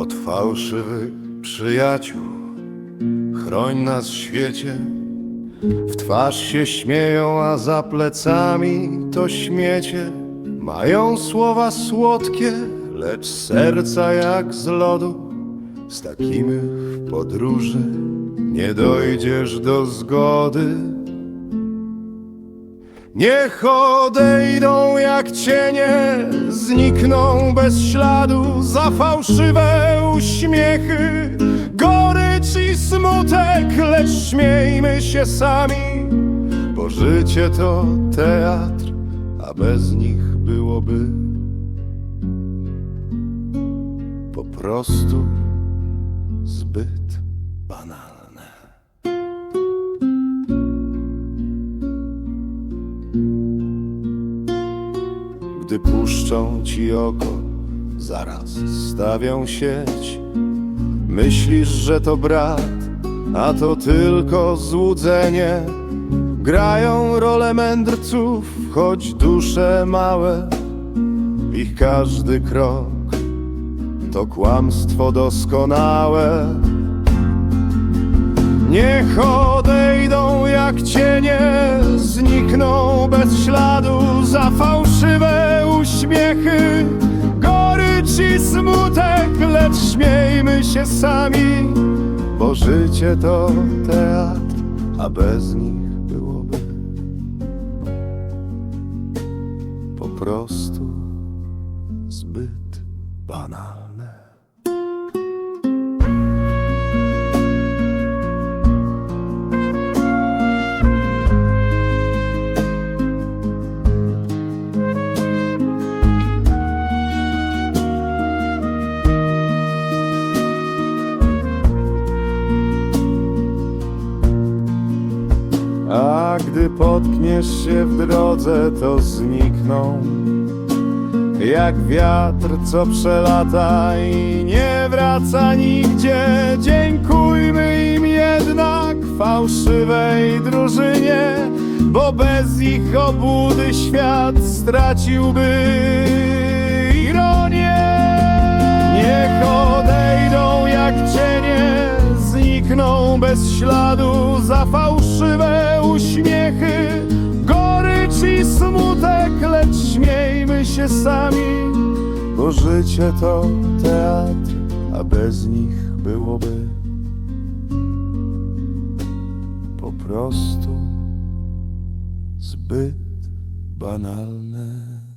od fałszywych przyjaciół. Chroń nas świecie, w twarz się śmieją, a za plecami to śmiecie. Mają słowa słodkie, lecz serca jak z lodu. Z takimi w podróży nie dojdziesz do zgody. Niech odejdą jak cienie, znikną bez śladu za fałszywe uśmiechy, gorycz i smutek, lecz śmiejmy się sami, bo życie to teatr, a bez nich byłoby po prostu zbyt banalne. Gdy puszczą ci oko, zaraz stawią sieć. Myślisz, że to brat, a to tylko złudzenie. Grają rolę mędrców, choć dusze małe. Ich każdy krok to kłamstwo doskonałe. Niech odejdą jak cienie, znikną bez śladu za uśmiechy, gorycz i smutek, lecz śmiejmy się sami, bo życie to teatr, a bez nich byłoby po prostu zbyt banalne. Gdy potkniesz się w drodze, to znikną. Jak wiatr, co przelata i nie wraca nigdzie. Dziękujmy im jednak fałszywej drużynie Bo bez ich obłudy świat straciłby ironię. Niech odejdą jak cienie, znikną bez śladu się sami, bo życie to teatr, a bez nich byłoby po prostu zbyt banalne.